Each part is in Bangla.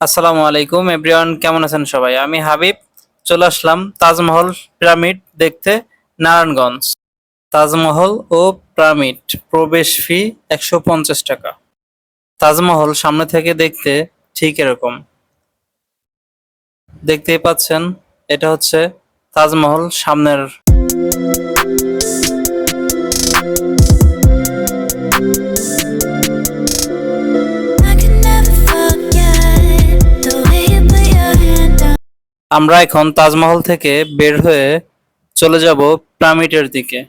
আসসালামু আলাইকুম, এভরিওয়ান কেমন আছেন সবাই? আমি হাবিব, চলে আসলাম তাজমহল পিরামিড দেখতে, নারায়ণগঞ্জ। তাজমহল ও পিরামিড, প্রবেশ ফি একশো পঞ্চাশ টাকা। তাজমহল সামনে থেকে দেখতে ঠিক এরকম। দেখতেই পাচ্ছেন, এটা হচ্ছে তাজমহল সামনের আমরা এখন তাজমহল থেকে বের হয়ে চলে যাব পিরামিডের দিকে।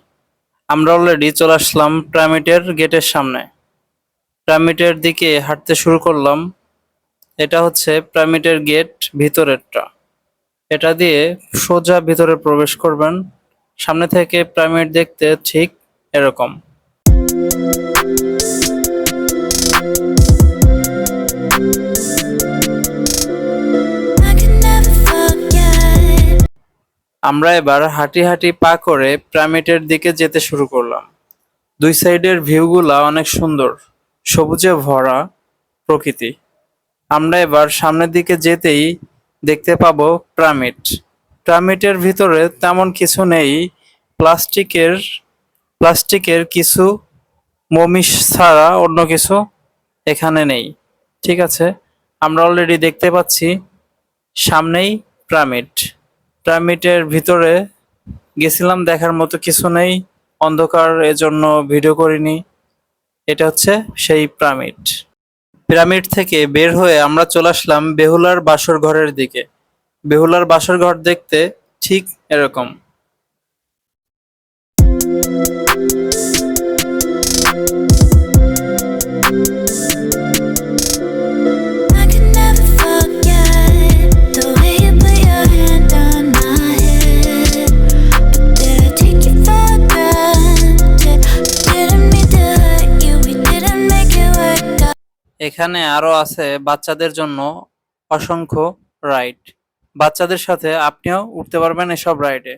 আমরা অলরেডি চলে আসলাম পিরামিডের গেটের সামনে। পিরামিডের দিকে হাঁটতে শুরু করলাম। এটা হচ্ছে পিরামিডের গেট ভিতরেরটা। এটা দিয়ে সোজা ভিতরে প্রবেশ করবেন। সামনে থেকে পিরামিড দেখতে ঠিক এরকম। আমরা এবার হাঁটি হাঁটি পা করে পিরামিডের দিকে যেতে শুরু করলাম। দুই সাইডের ভিউগুলা অনেক সুন্দর, সবুজে ভরা প্রকৃতি। আমরা এবার সামনের দিকে যেতেই দেখতে পাবো পিরামিড পিরামিডের ভিতরে তেমন কিছু নেই, প্লাস্টিকের প্লাস্টিকের কিছু মমিস ছাড়া অন্য কিছু এখানে নেই। ঠিক আছে, আমরা অলরেডি দেখতে পাচ্ছি সামনেই পিরামিড পিরামিডের ভিতরে গেছিলাম, দেখার মতো কিছু নেই, অন্ধকার, এজন্য ভিডিও করিনি। এটা হচ্ছে সেই পিরামিড পিরামিড থেকে বের হয়ে আমরা চলে আসলাম বেহুলার বাসর ঘরের দিকে। বেহুলার বাসর ঘর দেখতে ঠিক এরকম। এখানে আরও আছে বাচ্চাদের জন্য অসংখ্য রাইড। বাচ্চাদের সাথে আপনিও উঠতে পারবেন এসব রাইডে।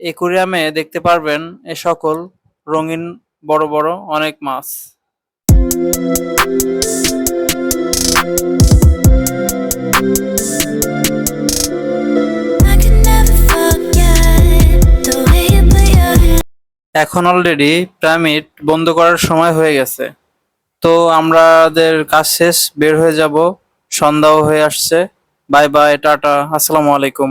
একুরিয়ামে দেখতে পারবেন এ সকল রঙিন বড় বড় অনেক মাছ. এখন অলরেডি পিরামিড বন্ধ করার সময় হয়ে গেছে। তো আমাদের কাজ শেষ, বের হয়ে যাব। সন্ধ্যাও হয়ে আসছে। বাই বাই, টাটা, আসসালামু আলাইকুম।